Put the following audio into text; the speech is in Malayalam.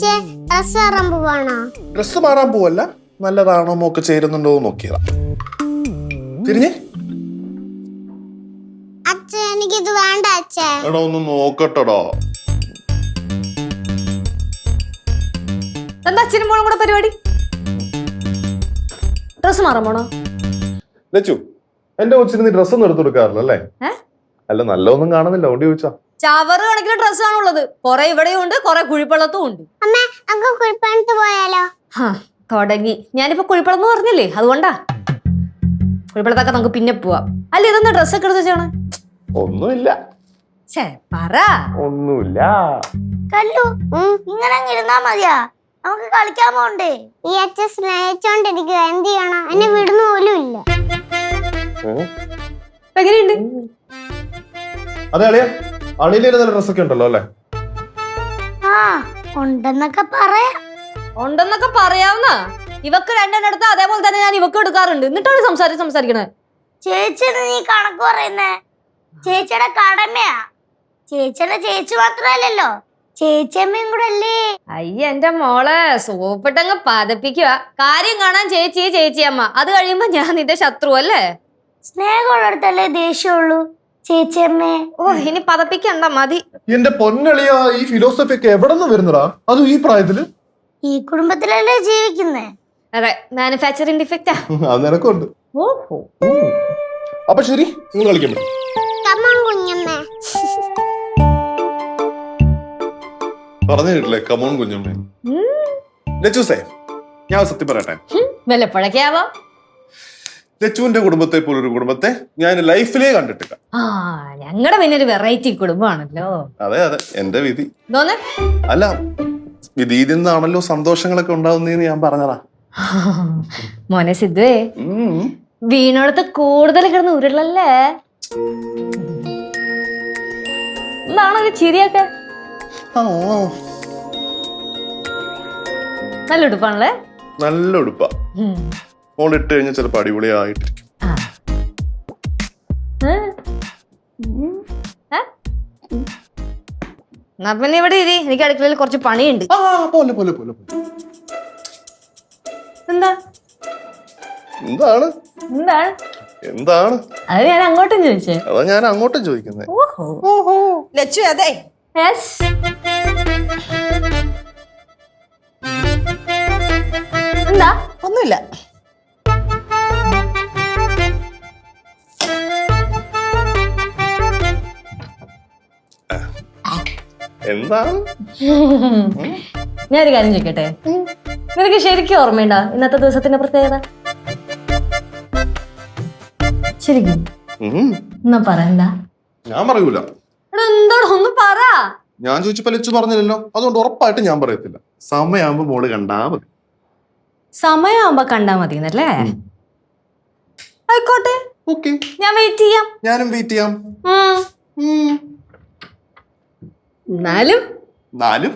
അച്ഛേ ഡ്രസ് മാറാൻ പോവാണോ? ഡ്രസ്സ് മാറാൻ പോവല്ല. നല്ലതാണോ മോക്ക് ചേരുന്നുണ്ടോ എന്ന് നോക്കിയതാ. തിരിഞ്ഞേ. അച്ഛ എനിക്കിത് വേണ്ട അച്ഛേ. എടാ ഒന്ന് നോക്കട്ടെടാ. എന്താ അച്ഛനും മോളും കൂടെ പരിപാടി? ഡ്രസ് മാറാൻ പോണോ? ലച്ചു എന്റെ കൊച്ചിന് നീ ഡ്രസ്സൊന്നും എടുത്തു കൊടുക്കാറില്ല അല്ലേ? അല്ല നല്ലൊന്നും കാണുന്നില്ല. അതുകൊണ്ട് ചോദിച്ചാ ചവറ് കണക്കിന് ഡ്രസ് ആണുള്ളത് കൊറേ ഇവിടെയും ഉണ്ട് കൊറേ കുഴിപ്പള്ളത്തും ഉണ്ട്. അമ്മ നമുക്ക് കുളിപ്പണത്ത് പോയാലോ? ഹാ തുടങ്ങി. ഞാനിപ്പോ കുഴിപ്പള്ളം എന്ന് പറഞ്ഞില്ലേ? അതുകൊണ്ടാ. കുഴിപ്പള്ളത്തൊക്കെ നമുക്ക് പിന്നെ പോവാം. അല്ല ഇതൊന്ന് ഡ്രസ്സൊക്കെ എടുത്ത് വെച്ചാണ് ഒന്നുമില്ല. ഛേ പറ. ഒന്നുമില്ല. കല്ലു ഇങ്ങനെ അങ്ങ് ഇരുന്നാ മതിയാ. നമുക്ക് കളിക്കാൻ പോണ്ടേ? ഈ അച്ഛൻ സ്നേഹിച്ചോണ്ടിരിക്കുക എന്ത് ചെയ്യണം? എന്നെ വിടുന്ന പോലും ഇല്ല. എങ്ങനെയുണ്ട്? അതെ അളിയ അണിയിലെ നല്ല ഡ്രസ്സൊക്കെ ഉണ്ടല്ലോ അല്ലേ? ആ ഉണ്ടെന്നൊക്കെ പറയാ. ഉണ്ടെന്നൊക്കെ പറയാവുന്ന? ഇവക്ക് രണ്ടെണ്ണം എടുത്ത അതേപോലെ തന്നെ ഞാൻ ഇവക്ക് എടുക്കാറുണ്ട്. എന്നിട്ടാണ് സംസാരിച്ച് സംസാരിക്കണേ? ചേച്ചിയുടെ നീ കണക്ക് പറയുന്നേ? ചേച്ചിയുടെ കടമയാ. ചേച്ചിയുടെ ചേച്ചി മാത്രമല്ലല്ലോ. ചേച്ചിയമ്മയും കൂടെ അല്ലേ? അയ്യ എന്റെ മോളെ സോപ്പിട്ടങ്ങ് പതപ്പിക്കുക. കാര്യം കാണാൻ ചേച്ചി ചേച്ചിയമ്മ. അത് കഴിയുമ്പോ ഞാൻ നിന്റെ ശത്രു അല്ലേ? സ്നേഹമുള്ളിടത്തല്ലേ ദേഷ്യമുള്ളൂ ചേച്ചിയമ്മേ. ഓ ഇനി പതപ്പിക്കണ്ട മതി. എന്റെ പൊന്നളിയ ഈ ഫിലോസഫി ഒക്കെ എവിടെ നിന്ന് വരുന്നടാ? അതും ഈ പ്രായത്തിൽ? ഈ കുടുംബത്തിലല്ലേ ജീവിക്കുന്നേ? അതെ മാനുഫാക്ചറിംഗ് ഡിഫക്റ്റാ അത് നിനക്കുണ്ട്. അപ്പൊ ശരി നിങ്ങൾ കളിക്കാൻ പറ്റും പറഞ്ഞു കേട്ടില്ലേ കമോൺ കുഞ്ഞമ്മേ. ലച്ചൂസേ ഞാൻ സത്യം പറയട്ടെ? വല്ലപ്പോഴൊക്കെയാവാം ലച്ചുവിന്റെ കുടുംബത്തെ പോലെ ഒരു കുടുംബത്തെ ഞാൻ ലൈഫിലേ കണ്ടിട്ടില്ല. ആ ഞങ്ങളുടെ പിന്നെ ഒരു വെറൈറ്റി കുടുംബമാണല്ലോ അതെ അതെ എന്റെ വിധി. അല്ല വിധിയിൽ നിന്നാണല്ലോ സന്തോഷങ്ങളൊക്കെ ഉണ്ടാവുന്നതെന്ന് ഞാൻ പറഞ്ഞതാ. മോനെ സിദ്ധുവേ ഉം. വീണോടത്ത് കൂടുതൽ കിടന്ന് ഉരുളല്ലേ? എന്താണോ ഒരു ചിരിയൊക്കെ? ആ, നല്ല ഉടുപ്പാണല്ലേ? നല്ല ഉടുപ്പാ. ഉം. മോൾ ഇട്ട് കഴിഞ്ഞാൽ ചിലപ്പോ അടിപൊളിയായിട്ടിരിക്കും? എന്നാ പിന്നെ ഇവിടെ ഇരി. എനിക്ക് അടുക്കളയിൽ കുറച്ച് പണിയുണ്ട്. ആ പോലെ പോലെ പോലെ പോലെ. എന്താ? എന്താണ്? എന്താണ്? എന്താണ്? അത് ഞാൻ അങ്ങോട്ടും ചോദിച്ചേ. അതാ ഞാൻ അങ്ങോട്ടും ചോദിക്കുന്നത് ഓഹോ. ലച്ചു അതെ. യെസ്. എന്താ? ഒന്നുമില്ല. എന്താണ് ഞാനൊരു കാര്യം ചോദിക്കട്ടെ? നിനക്ക് ശരിക്കും ഓർമ്മയുണ്ടോ ഇന്നത്തെ ദിവസത്തിന്റെ പ്രത്യേകത? ശരിക്കും? ഉം. എന്നാ പറയണ്ട. ഞാൻ പറയൂല. എന്താടോ? ഒന്ന് പറ. ഞാൻ ചോദിച്ചപ്പോ ലച്ചു പറഞ്ഞില്ലല്ലോ. അതുകൊണ്ട് ഉറപ്പായിട്ട് ഞാൻ പറയത്തില്ല. സമയമാകുമ്പോ മോൾ കണ്ടാ മതി. സമയമാകുമ്പോ കണ്ടാ മതി എന്നല്ലേ ആയിക്കോട്ടെ. ഞാൻ വെയിറ്റ് ചെയ്യാം. ഞാനും വെയിറ്റ് ചെയ്യാം. എന്നാലും എന്നാലും